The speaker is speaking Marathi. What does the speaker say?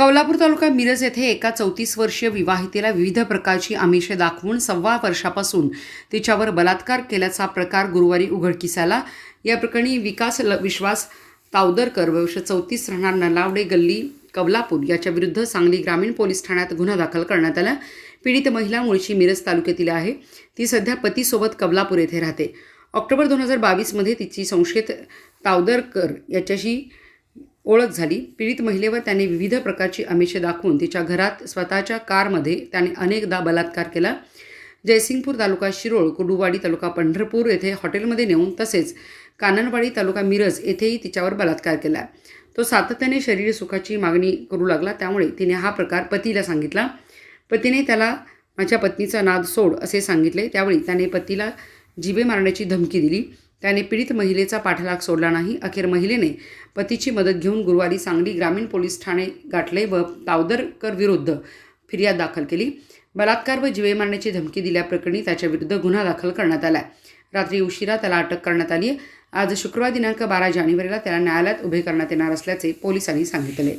कौलापूर तालुका मिरज येथे एका चौतीस वर्षीय विवाहितेला विविध प्रकारची आमिषे दाखवून सव्वा वर्षापासून तिच्यावर बलात्कार केल्याचा प्रकार गुरुवारी उघडकीस आला या प्रकरणी विकास ल- विश्वास तावदरकर वर्ष चौतीस राहणार नलावडे गल्ली कवलापूर याच्या विरुद्ध सांगली ग्रामीण पोलीस ठाण्यात गुन्हा दाखल करण्यात आला. पीडित महिला मुळशी मिरज तालुक्यातील आहे. ती सध्या पतीसोबत कवलापूर येथे राहते. ऑक्टोबर दोन हजार बावीसमध्ये तिची संशयित तावदरकर याच्याशी ओळख झाली. पीडित महिलेवर त्याने विविध प्रकारची आमिषे दाखवून तिच्या घरात स्वतःच्या कारमध्ये त्याने अनेकदा बलात्कार केला. जयसिंगपूर तालुका शिरोळ कुडुवाडी तालुका पंढरपूर येथे हॉटेलमध्ये नेऊन तसेच काननवाडी तालुका मिरज येथेही तिच्यावर बलात्कार केला. तो सातत्याने शरीर सुखाची मागणी करू लागला. त्यामुळे तिने हा प्रकार पतीला सांगितला. पतीने त्याला माझ्या पत्नीचा नाद सोड असे सांगितले. त्यावेळी त्याने पतीला जिवे मारण्याची धमकी दिली. त्याने पीडित महिलेचा पाठलाग सोडला नाही. अखेर महिलेने पतीची मदत घेऊन गुरुवारी सांगली ग्रामीण पोलीस ठाणे गाठले व तावदरकर विरुद्ध फिर्याद दाखल केली. बलात्कार व जिवे मारण्याची धमकी दिल्याप्रकरणी त्याच्याविरुद्ध गुन्हा दाखल करण्यात आला रात्री उशिरा त्याला अटक करण्यात आली आज शुक्रवार दिनांक बारा जानेवारीला त्याला न्यायालयात उभे करण्यात येणार असल्याचे पोलिसांनी सांगितले